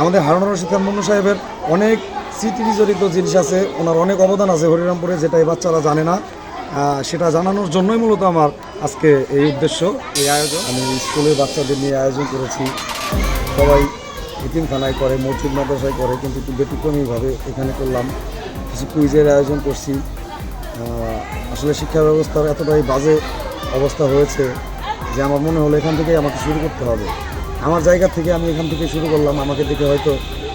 আমাদের হারুন রশিদ খান মুন্নু সাহেবের অনেক স্মৃতি জড়িত জিনিস আছে। ওনার অনেক অবদান আছে হরিরামপুরে, যেটা এই বাচ্চারা জানে না। সেটা জানানোর জন্যই মূলত আমার আজকে এই উদ্দেশ্য, এই আয়োজন। আমি স্কুলের বাচ্চাদের নিয়ে আয়োজন করেছি। সবাই ইতিমখানায় করে, মসজিদ মাদ্রাসায় করে, কিন্তু একটু ব্যতিক্রমীভাবে এখানে করলাম। কিছু কুইজের আয়োজন করছি। আসলে শিক্ষা ব্যবস্থার এতটাই বাজে অবস্থা হয়েছে যে আমার মনে হলো এখান থেকেই আমাকে শুরু করতে হবে। আমার জায়গা থেকে আমি এখান থেকে শুরু করলাম। আমাকে দেখে হয়তো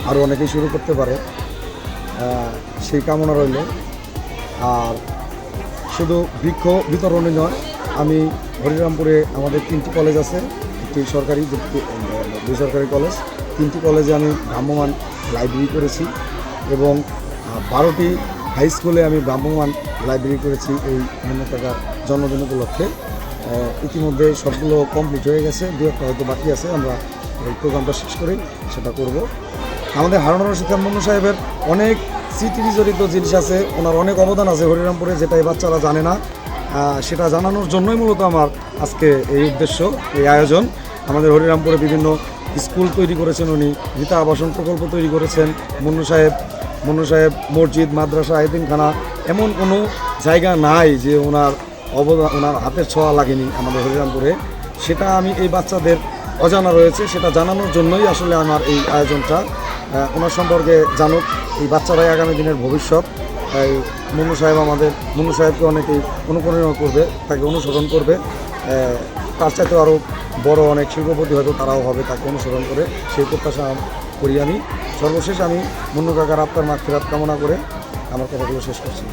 আরও অনেকেই শুরু করতে পারে। সেই কামনা রইল। আর শুধু বৃক্ষ বিতরণই নয়, আমি হরিরামপুরে আমাদের তিনটি কলেজ আছে, একটি সরকারি বেসরকারি কলেজ। তিনটি কলেজে আমি ভ্রাম্যমান লাইব্রেরি করেছি এবং বারোটি হাই স্কুলে আমি ভ্রাম্যমান লাইব্রেরি করেছি এই টাকার জন্মদিন উপলক্ষে। ইতিমধ্যে সবগুলো কমপ্লিট হয়ে গেছে। দু একটা হয়তো বাকি আছে, আমরা এই প্রোগ্রামটা শেষ করেই সেটা করব। আমাদের হারুন রশিদ খান মুন্নু সাহেবের অনেক স্মৃতি জড়িত জিনিস আছে, ওনার অনেক অবদান আছে হরিরামপুরে যেটা এই বাচ্চারা জানে না। সেটা জানানোর জন্যই মূলত আমার আজকে এই উদ্দেশ্য, এই আয়োজন। আমাদের হরিরামপুরে বিভিন্ন স্কুল তৈরি করেছেন উনি, গীতা আবাসন প্রকল্প তৈরি করেছেন মুন্নু সাহেব মুন্নু সাহেব মসজিদ, মাদ্রাসা এতিমখানা এমন কোনো জায়গা নাই যে ওনার অবদান ওনার হাতের ছোঁয়া লাগেনি আমাদের হরিরামপুরে। সেটা আমি এই বাচ্চাদের অজানা রয়েছে, সেটা জানানোর জন্যই আসলে আমার এই আয়োজনটা। ওনার সম্পর্কে জানুক এই বাচ্চারাই আগামী দিনের ভবিষ্যৎ। মুন্নু সাহেব আমাদের, মুন্নু সাহেবকে অনেকেই অনুপ্রেরণা করবে, তাকে অনুসরণ করবে। তার চাইতে আরও বড় অনেক শিল্পপতি হয়তো তারাও হবে তাকে অনুসরণ করে, সেই প্রত্যাশা করি আমি। সর্বশেষ আমি মুন্নু কাকার আত্মার মাঠ কামনা করে আমার কথাগুলো শেষ করছি।